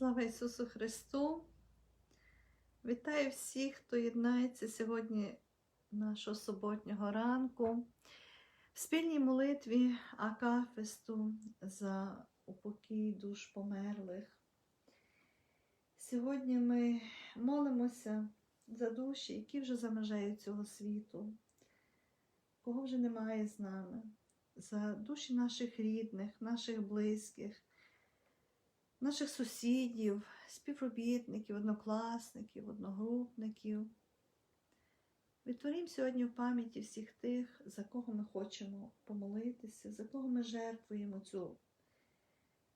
Слава Ісусу Христу! Вітаю всіх, хто єднається сьогодні нашого суботнього ранку в спільній молитві Акафесту за упокій душ померлих. Сьогодні ми молимося за душі, які вже за межею цього світу, кого вже немає з нами, за душі наших рідних, наших близьких наших сусідів, співробітників, однокласників, одногрупників. Відтворім сьогодні в пам'яті всіх тих, за кого ми хочемо помолитися, за кого ми жертвуємо цю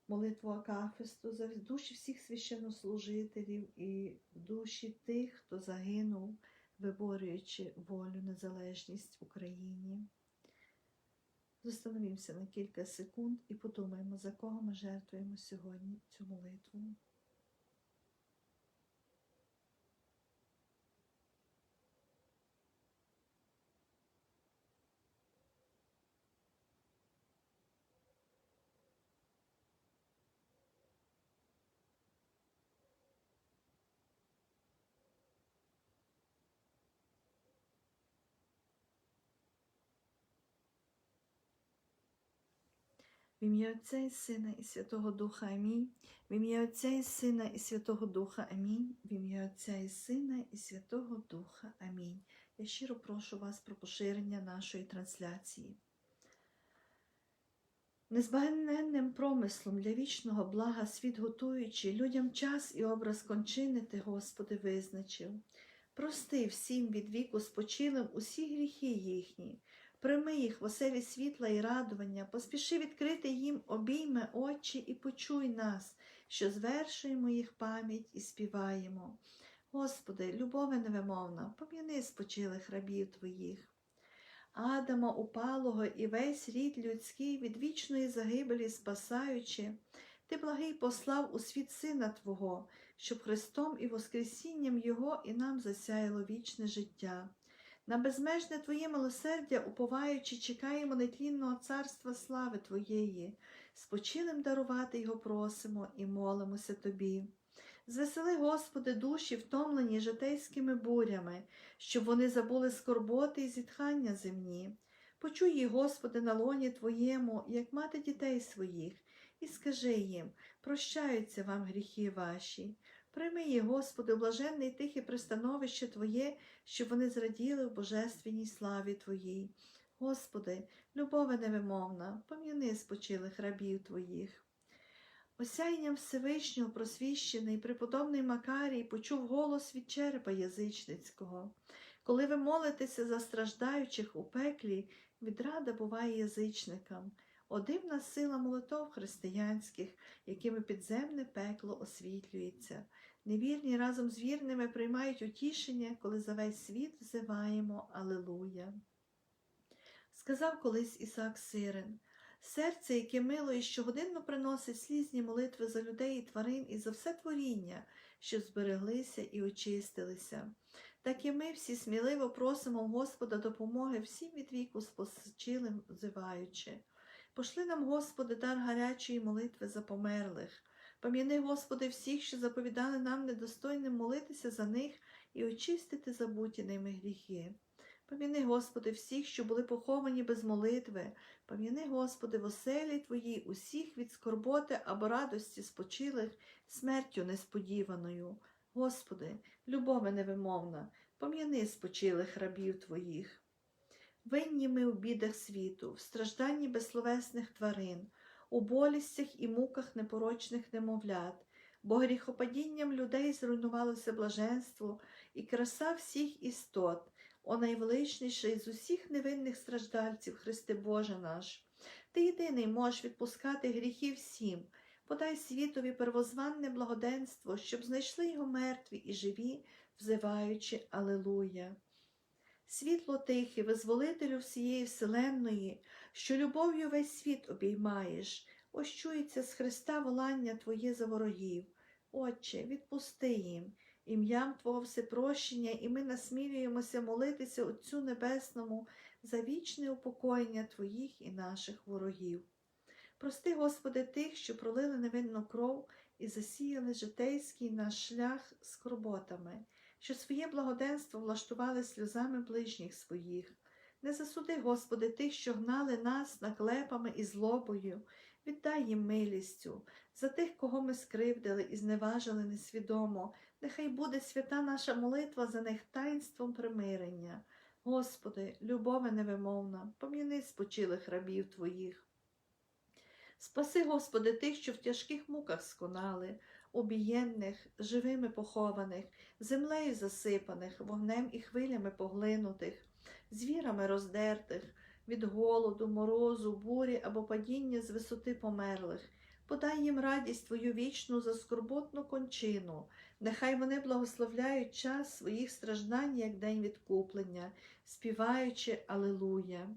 молитву Акафесту, за душі всіх священнослужителів і душі тих, хто загинув, виборюючи волю, незалежність Україні. Застановімося на кілька секунд і подумаємо, за кого ми жертвуємо сьогодні цю молитву. В ім'я Отця і Сина і Святого Духа Амінь. В ім'я Отця і Сина і Святого Духа Амінь. В ім'я Отця і Сина і Святого Духа Амінь. Я щиро прошу вас про поширення нашої трансляції. Незбагненним промислом для вічного блага світ готуючи, людям час і образ кончини ти, Господи, визначив. Прости всім від віку спочилим усі гріхи їхні, прийми їх в оселі світла і радування, поспіши відкрити їм обійми очі і почуй нас, що звершуємо їх пам'ять і співаємо. Господи, любове невимовна, пом'яни спочилих рабів Твоїх. Адама упалого і весь рід людський від вічної загибелі спасаючи, Ти благий послав у світ Сина Твого, щоб Христом і Воскресінням Його і нам засяяло вічне життя. На безмежне Твоє милосердя, уповаючи, чекаємо нетлінного царства слави Твоєї, спочилим дарувати його просимо і молимося Тобі. Звесели, Господи, душі, втомлені житейськими бурями, щоб вони забули скорботи і зітхання земні. Почуй їх, Господи, на лоні Твоєму, як мати дітей своїх, і скажи їм, прощаються вам гріхи ваші. Прийми їх, Господи, блаженне і тихе пристановище Твоє, щоб вони зраділи в божественній славі Твоїй. Господи, любове невимовна, пом'яни спочилих рабів Твоїх. Осяянням Всевишнього просвіщений преподобний Макарій почув голос від черепа язичницького. Коли ви молитеся за страждаючих у пеклі, відрада буває язичникам. О дивна сила молитов християнських, якими підземне пекло освітлюється. Невірні разом з вірними приймають утішення, коли за весь світ взиваємо Алелуя. Сказав колись Ісак Сирин, серце, яке мило і щогодинно приносить слізні молитви за людей і тварин і за все творіння, що збереглися і очистилися. Так і ми всі сміливо просимо Господа допомоги всім від віку спочилим взиваючи. Пошли нам, Господи, дар гарячої молитви за померлих. Пам'яни, Господи, всіх, що заповідали нам недостойним молитися за них і очистити забуті ними гріхи. Пам'яни, Господи, всіх, що були поховані без молитви. Пам'яни, Господи, в оселі Твоїй усіх від скорботи або радості спочилих смертю несподіваною. Господи, любове невимовна, пом'яни спочилих рабів Твоїх. Винні ми у бідах світу, в стражданні безсловесних тварин, у болістях і муках непорочних немовлят, бо гріхопадінням людей зруйнувалося блаженство і краса всіх істот, о найвеличніший з усіх невинних страждальців, Христе Боже наш. Ти єдиний можеш відпускати гріхи всім, подай світові первозванне благоденство, щоб знайшли його мертві і живі, взиваючи Алелуя. Світло тихе, визволителю всієї вселенної, що любов'ю весь світ обіймаєш, ось чується з Христа волання Твоє за ворогів. Отче, відпусти їм, ім'ям Твого всепрощення, і ми насмілюємося молитися Отцю Небесному за вічне упокоєння Твоїх і наших ворогів. Прости, Господи, тих, що пролили невинну кров і засіяли житейський наш шлях скорботами, що своє благоденство влаштували сльозами ближніх своїх. Не засуди, Господи, тих, що гнали нас наклепами і злобою, віддай їм милістю, за тих, кого ми скривдили і зневажили несвідомо, нехай буде свята наша молитва за них таїнством примирення. Господи, любове невимовна, пом'яни спочилих рабів Твоїх. Спаси, Господи, тих, що в тяжких муках сконали, обієнних, живими похованих, землею засипаних, вогнем і хвилями поглинутих, звірами роздертих, від голоду, морозу, бурі або падіння з висоти померлих. Подай їм радість Твою вічну за скорботну кончину. Нехай вони благословляють час своїх страждань, як день відкуплення, співаючи Алилуя.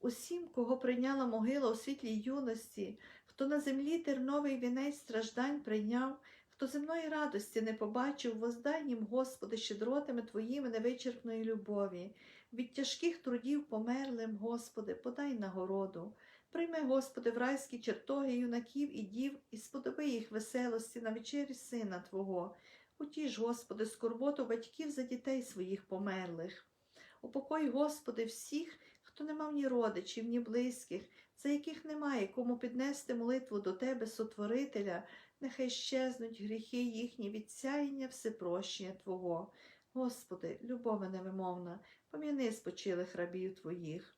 Усім, кого прийняла могила у світлій юності, хто на землі терновий вінець страждань прийняв, хто земної радості не побачив, воздай їм, Господи, щедротами Твоїми невичерпної любові, від тяжких трудів померлим, Господи, подай нагороду. Прийми, Господи, в райські чертоги юнаків і дів, і сподоби їх веселості на вечері Сина Твого. Утіж, Господи, скорботу батьків за дітей своїх померлих. Упокой, Господи, всіх, хто не мав ні родичів, ні близьких, за яких немає кому піднести молитву до Тебе, Сотворителя, нехай щезнуть гріхи їхні від всепрощення Твого. Господи, любове невимовна, пом'яни спочилих рабів Твоїх.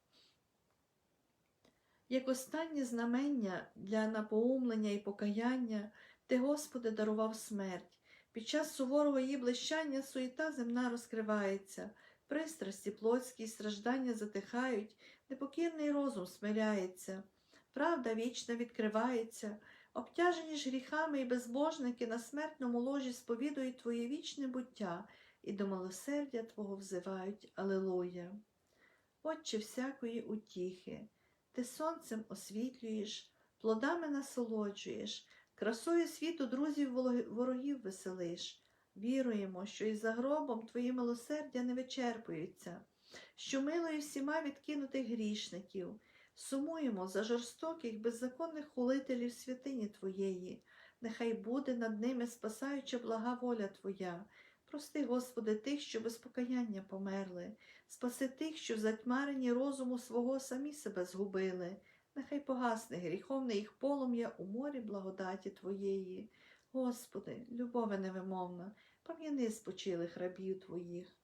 Як останнє знамення для напоумлення і покаяння, Ти, Господи, дарував смерть. Під час суворого її блищання суєта земна розкривається, пристрасті плотські страждання затихають, непокірний розум смиряється, правда вічна відкривається, обтяжені ж гріхами і безбожники на смертному ложі сповідують Твоє вічне буття і до милосердя Твого взивають Алилуя. Отче всякої утіхи, Ти сонцем освітлюєш, плодами насолоджуєш, красою світу друзів ворогів веселиш. Віруємо, що і за гробом Твої милосердя не вичерпуються, що милою всіма відкинутих грішників, сумуємо за жорстоких, беззаконних хулителів святині Твоєї, нехай буде над ними спасаюча блага воля Твоя. Прости, Господи, тих, що без покаяння померли, спаси тих, що в затьмаренні розуму свого самі себе згубили. Нехай погасне гріховне їх полум'я у морі благодаті Твоєї. Господи, любове невимовна, пам'яни спочилих рабів Твоїх.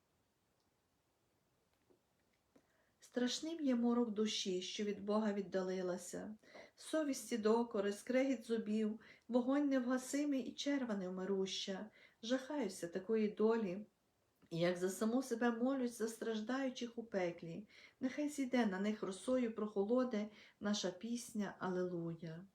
Страшним є морок душі, що від Бога віддалилася, совісті докори, скрегіт зубів, вогонь невгасимий і черва невмируща. Жахаюся такої долі, і як за саму себе молюсь за страждаючих у пеклі, нехай зійде на них росою прохолоде наша пісня Алелуя.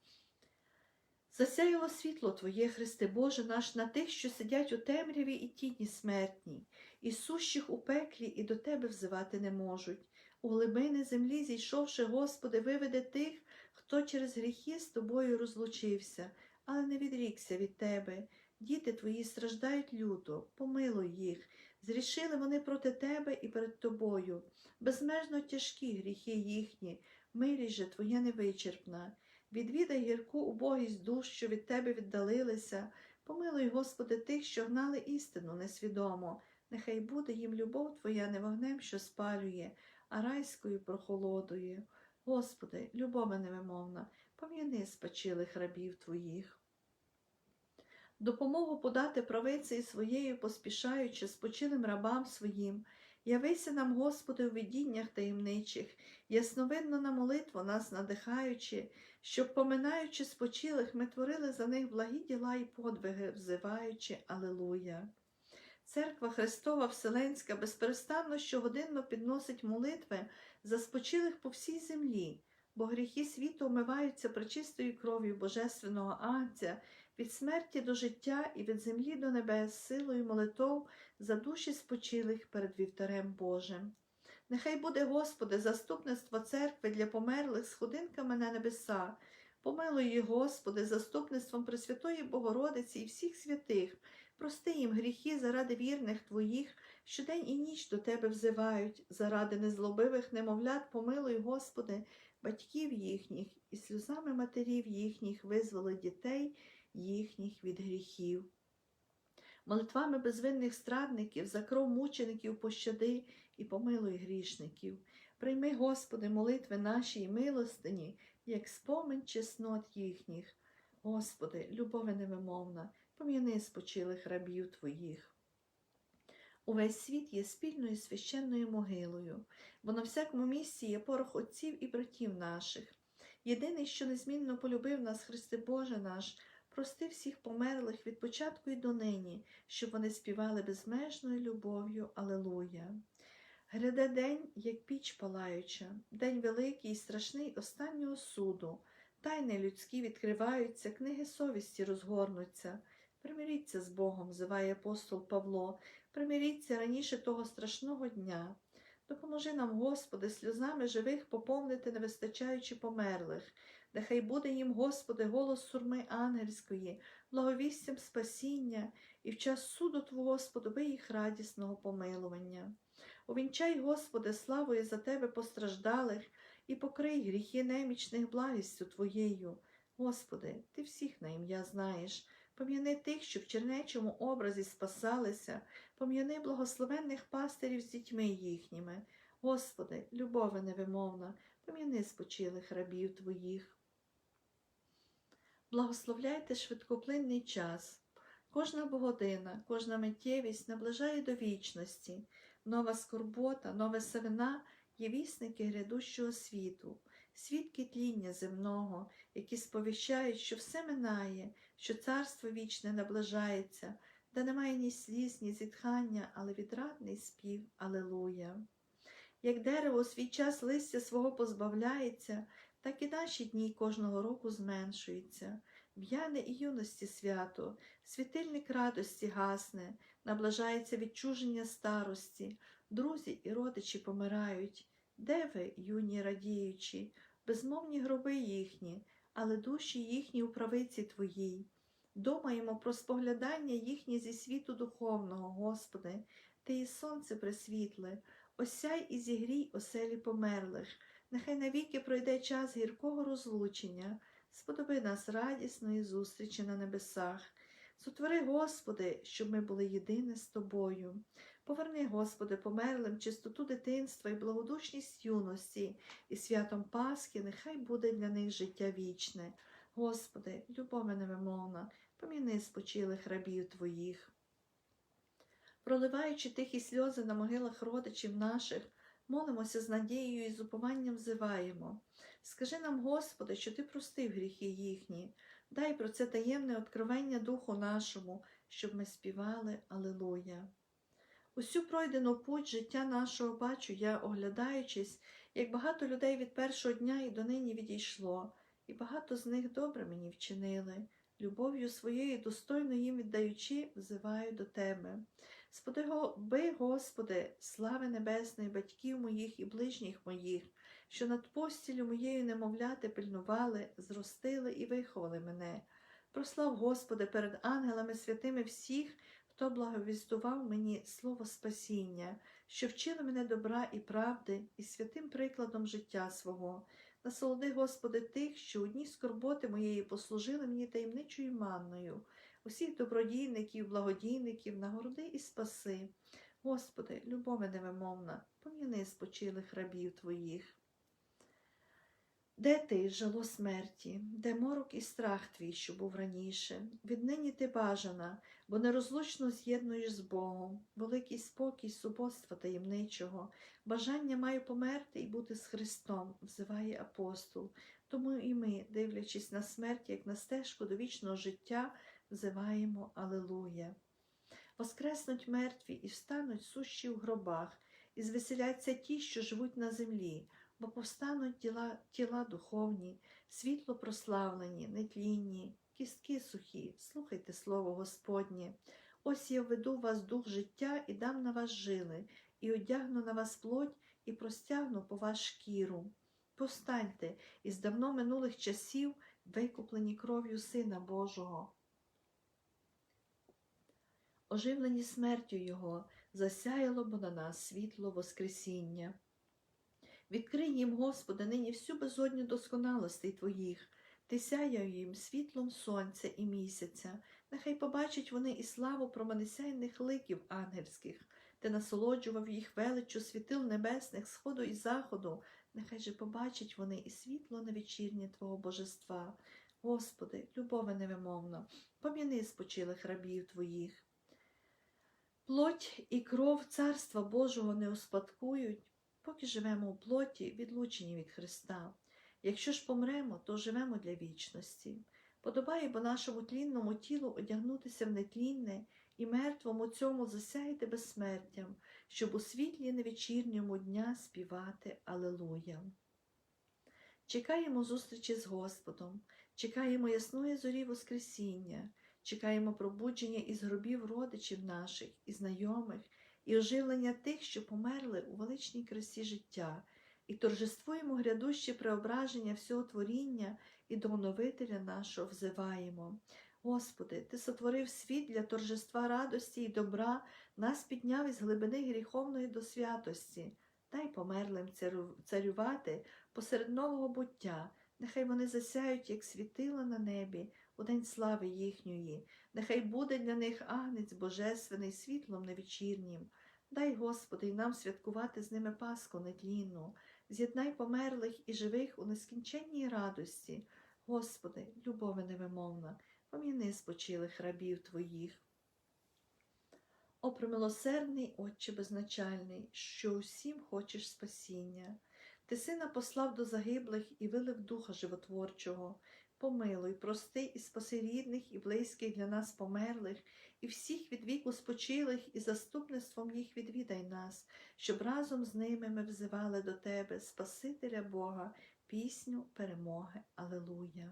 Засяяло світло Твоє, Христе Боже наш, на тих, що сидять у темряві і тіні смертній, і сущих у пеклі, і до Тебе взивати не можуть. У глибини землі, зійшовши, Господи, виведе тих, хто через гріхи з Тобою розлучився, але не відрікся від Тебе. Діти Твої страждають люто, помилуй їх. Зрішили вони проти Тебе і перед Тобою. Безмежно тяжкі гріхи їхні, милість же Твоя невичерпна. Відвідай гірку убогість душ, що від Тебе віддалилися. Помилуй, Господи, тих, що гнали істину несвідомо. Нехай буде їм любов Твоя не вогнем, що спалює, а райською прохолодою. Господи, любове невимовна, пом'яни спочилих рабів Твоїх. Допомогу подати правиці своєю, поспішаючи спочилим рабам своїм. Явися нам, Господи, у видіннях таємничих, ясновидно на молитву нас надихаючи, щоб, поминаючи спочилих, ми творили за них благі діла і подвиги, взиваючи Алилуя. Церква Христова Вселенська безперестанно щогодинно підносить молитви за спочилих по всій землі, бо гріхи світу омиваються пречистою кров'ю Божественного Агнця, від смерті до життя і від землі до небес, силою молитов за душі спочилих перед вівтарем Божим. Нехай буде, Господи, заступництво церкви для померлих сходинками на небеса. Помилуй Господи, заступництвом Пресвятої Богородиці і всіх святих. Прости їм гріхи заради вірних Твоїх, що день і ніч до Тебе взивають, заради незлобивих немовлят, помилуй, Господи, батьків їхніх і сльозами матерів їхніх визволи дітей їхніх від гріхів. Молитвами безвинних страдників, за кров мучеників пощади і помилуй грішників. Прийми, Господи, молитви наші і милостині, як спомин чеснот їхніх. Господи, любове невимовна, пом'яни спочилих рабів Твоїх. Увесь світ є спільною священною могилою, бо на всякому місці є порох отців і братів наших. Єдиний, що незмінно полюбив нас, Христе Боже наш, прости всіх померлих від початку і до нині, щоб вони співали безмежною любов'ю Алелуя. Гряде день, як піч палаюча, день великий і страшний останнього суду. Тайни людські відкриваються, книги совісті розгорнуться. Примиріться з Богом, зиває апостол Павло, примиріться раніше того страшного дня. Допоможи нам, Господи, сльозами живих поповнити невистачаючи померлих. Нехай буде їм, Господи, голос сурми ангельської, благовістям спасіння, і в час суду Твого, Господи, їх радісного помилування. Увінчай, Господи, славою за Тебе постраждалих і покрий гріхи немічних благістю Твоєю. Господи, Ти всіх на ім'я знаєш. Пом'яни тих, що в чернечому образі спасалися, пом'яни благословенних пастирів з дітьми їхніми. Господи, любове невимовна, пом'яни спочилих рабів Твоїх. Благословляйте швидкоплинний час. Кожна богодина, кожна миттєвість наближає до вічності. Нова скорбота, нове севина є вісники грядущого світу, свідки тління земного, які сповіщають, що все минає, що царство вічне наближається, де немає ні сліз, ні зітхання, але відрадний спів Алелуя. Як дерево у свій час листя свого позбавляється, так і наші дні кожного року зменшуються. В'яне і юності свято, світильник радості гасне, наближається відчуження старості, друзі і родичі помирають. Де ви, юні радіючі, безмовні гроби їхні, але душі їхні у правиці Твоїй. Думаємо про споглядання їхнє зі світу духовного, Господи, Ти і сонце присвітле, осяй і зігрій оселі померлих, нехай навіки пройде час гіркого розлучення, сподоби нас радісної зустрічі на небесах. Сотвори, Господи, щоб ми були єдине з Тобою. Поверни, Господи, померлим чистоту дитинства і благодушність юності, і святом Пасхи нехай буде для них життя вічне. Господи, любове невимовна, поміни спочилих рабів Твоїх. Проливаючи тихі сльози на могилах родичів наших, молимося з надією і з упованням взиваємо. Скажи нам, Господи, що Ти простив гріхи їхні, дай про це таємне откровення Духу нашому, щоб ми співали Алилуя. Усю пройдену путь життя нашого бачу я, оглядаючись, як багато людей від першого дня і донині відійшло, і багато з них добре мені вчинили, любов'ю своєю достойно їм віддаючи, взиваю до Тебе. Сподоби, Господи, слави небесної, батьків моїх і ближніх моїх, що над постілю моєю немовляти пильнували, зростили і виховали мене. Прослав, Господи, перед ангелами святими всіх, хто благовістував мені слово спасіння, що вчили мене добра і правди і святим прикладом життя свого. Насолоди, Господи, тих, що у дні скорботи моєї послужили мені таємничою манною, усіх добродійників, благодійників, нагороди і спаси. Господи, любове невимовна, пом'яни спочилих рабів Твоїх. Де ти, жало смерті, де морок і страх твій, що був раніше? Віднині ти бажана, бо нерозлучно з'єднуєш з Богом, великий спокій суботства таємничого, бажання маю померти і бути з Христом, взиває апостол. Тому і ми, дивлячись на смерть, як на стежку до вічного життя, взиваємо Алилуя. Воскреснуть мертві і встануть сущі в гробах, і звеселяться ті, що живуть на землі бо повстануть тіла, тіла духовні, світло прославлені, нетлінні, кістки сухі, слухайте слово Господнє. Ось я введу в вас дух життя і дам на вас жили, і одягну на вас плоть, і простягну по вас шкіру. Постаньте із давно минулих часів, викуплені кров'ю Сина Божого. Оживлені смертю Його, засяяло бо на нас світло Воскресіння. Відкрий їм, Господи, нині всю безодню досконалостей Твоїх, Ти сяяв їм світлом сонця і місяця, нехай побачать вони і славу променесяйних ликів ангельських, ти насолоджував їх величчю світил небесних, сходу і заходу, нехай же побачать вони і світло на вечірнє Твого божества. Господи, любове невимовна, пом'яни спочилих рабів Твоїх. Плоть і кров Царства Божого не успадкують, поки живемо у плоті, відлучені від Христа. Якщо ж помремо, то живемо для вічності. Подобає бо нашому тлінному тілу одягнутися в нетлінне і мертвому цьому засяяти безсмертям, щоб у світлі невечірньому дня співати Алелуя. Чекаємо зустрічі з Господом, чекаємо ясної зорі Воскресіння, чекаємо пробудження із гробів родичів наших і знайомих, і оживлення тих, що померли у величній красі життя, і торжествуємо грядуще преображення всього творіння і до оновителя нашого взиваємо. Господи, Ти сотворив світ для торжества радості і добра, нас підняв із глибини гріховної до святості. Дай померлим царювати посеред нового буття, нехай вони засяють, як світила на небі, у день слави їхньої, нехай буде для них агнець божественний світлом невечірнім. Дай, Господи, й нам святкувати з ними Пасху нетлінну, з'єднай померлих і живих у нескінченній радості. Господи, любове невимовна, поміни спочилих рабів Твоїх. О, премилосердний Отче безначальний, що усім хочеш спасіння. Ти сина послав до загиблих і вилив духа животворчого. Помилуй, прости і спаси рідних і близьких для нас померлих, і всіх від віку спочилих, і заступництвом їх відвідай нас, щоб разом з ними ми взивали до Тебе, Спасителя Бога, пісню перемоги. Алелуя.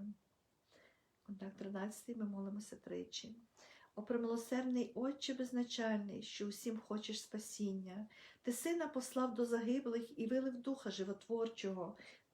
Контакт 13 ми молимося тричі. О премилосердний Отче безначальний, що усім хочеш спасіння, ти сина послав до загиблих і вилив духа животворчого.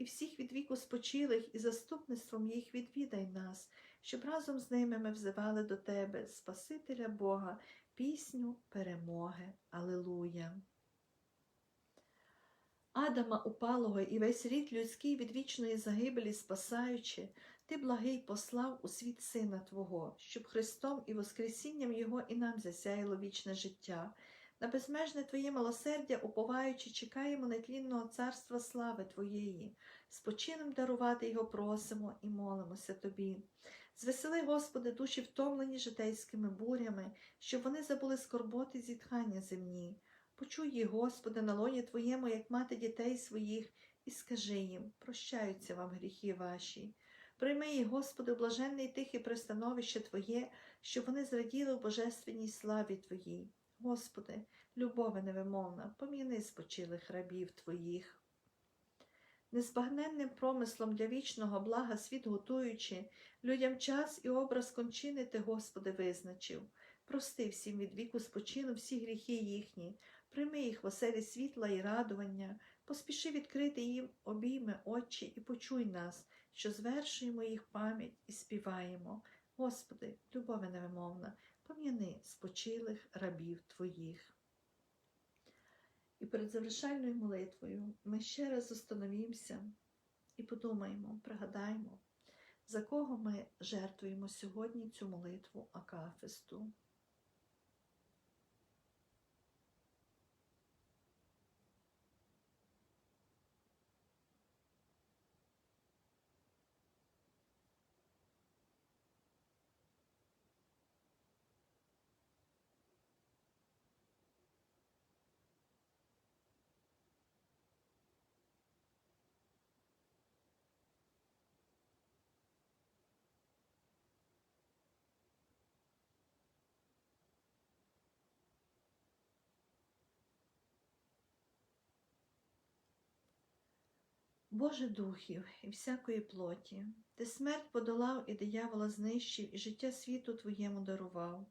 і всіх від віку спочилих, і заступництвом їх відвідай нас, щоб разом з ними ми взивали до Тебе, Спасителя Бога, пісню перемоги. Алелуя. Адама упалого і весь рід людський від вічної загибелі спасаючи, ти благий послав у світ Сина Твого, щоб Христом і Воскресінням Його і нам засяяло вічне життя. На безмежне Твоє милосердя, уповаючи, чекаємо нетлінного царства слави Твоєї, спочином дарувати Його просимо і молимося Тобі. Звесели, Господи, душі втомлені житейськими бурями, щоб вони забули скорботи зітхання земні. Почуй їх, Господи, на лоні Твоєму, як мати дітей своїх, і скажи їм, прощаються вам гріхи ваші. Прийми їх, Господи, блаженне і тихе пристановище Твоє, щоб вони зраділи в божественній славі Твоїй. Господи, любове невимовна, пом'яни спочилих рабів Твоїх. Незбагненним промислом для вічного блага світ готуючи, людям час і образ кончини Ти, Господи, визначив. Прости всім від віку спочину всі гріхи їхні, прийми їх в оселі світла і радування, поспіши відкрити їм обійми очі і почуй нас, що звершуємо їх пам'ять і співаємо. Господи, любове невимовна, пом'яни спочилих рабів Твоїх. І перед завершальною молитвою ми ще раз остановімося і подумаємо, пригадаємо, за кого ми жертвуємо сьогодні цю молитву Акафисту. Боже духів і всякої плоті, ти смерть подолав і диявола знищив, і життя світу Твоєму дарував.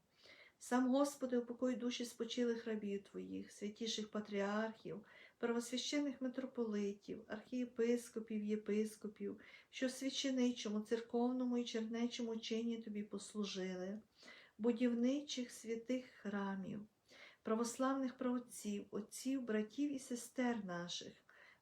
Сам, Господи, упокой душі спочилих рабів Твоїх, святіших патріархів, правосвящених митрополитів, архієпископів, єпископів, що в священичому, церковному і чернечому чині Тобі послужили, будівничих святих храмів, православних праотців, отців, братів і сестер наших,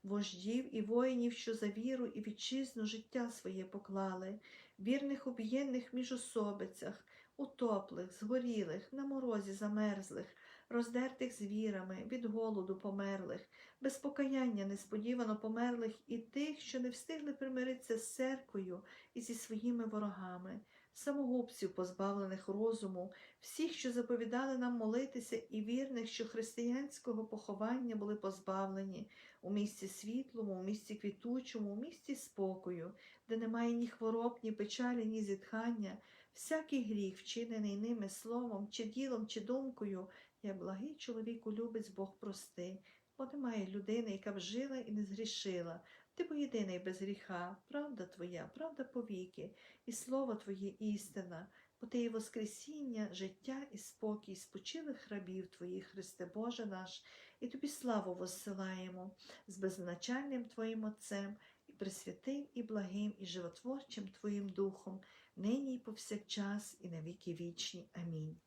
вождів і воїнів, що за віру і вітчизну життя своє поклали, вірних об'єднаних міжособицях, утоплих, згорілих, на морозі замерзлих, роздертих звірами, від голоду померлих, без покаяння несподівано померлих і тих, що не встигли примиритися з церквою і зі своїми ворогами, самогубців, позбавлених розуму, всіх, що заповідали нам молитися, і вірних, що християнського поховання були позбавлені у місці світлому, у місці квітучому, у місці спокою, де немає ні хвороб, ні печалі, ні зітхання, всякий гріх, вчинений ними словом, чи ділом, чи думкою, як благий чоловіку любець Бог прости, бо немає людини, яка б жила і не згрішила. Ти бо єдиний без гріха, правда твоя, правда повіки, і слово Твоє істина, бо ти є Воскресіння, життя і спокій, спочилих рабів Твоїх, Христе Боже наш, і тобі славу воссилаємо з беззначальним Твоїм Отцем, і пресвятим, і благим, і животворчим Твоїм Духом, нині і повсякчас, і на віки вічні. Амінь.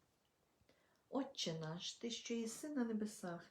Отче наш, Ти, що єси на небесах,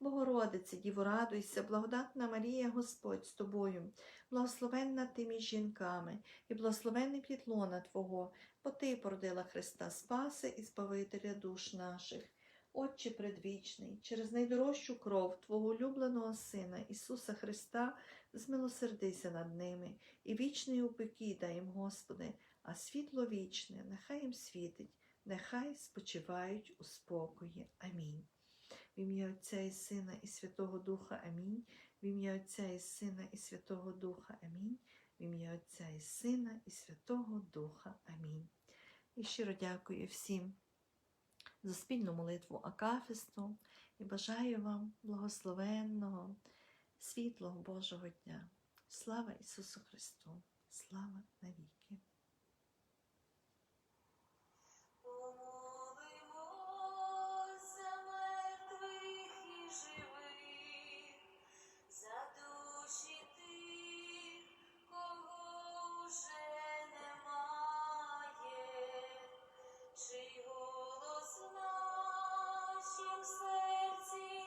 Богородице, Діво, радуйся, благодатна Марія, Господь з тобою, благословенна ти між жінками, і благословенне плітлона Твого, бо Ти породила Христа Спаси і Збавителя душ наших. Отче предвічний, через найдорожчу кров Твого улюбленого Сина Ісуса Христа, змилосердися над ними, і вічний упекій дай їм, Господи, а світло вічне, нехай їм світить, нехай спочивають у спокої. Амінь. В ім'я Отця і Сина і Святого Духа Амінь. В ім'я Отця і Сина і Святого Духа Амінь. В ім'я Отця і Сина і Святого Духа Амінь. І щиро дякую всім за спільну молитву Акафісту і бажаю вам благословенного, світлого Божого дня. Слава Ісусу Христу! Слава навіки! живих, за душі тих, кого вже немає, чий голос в нашім серці.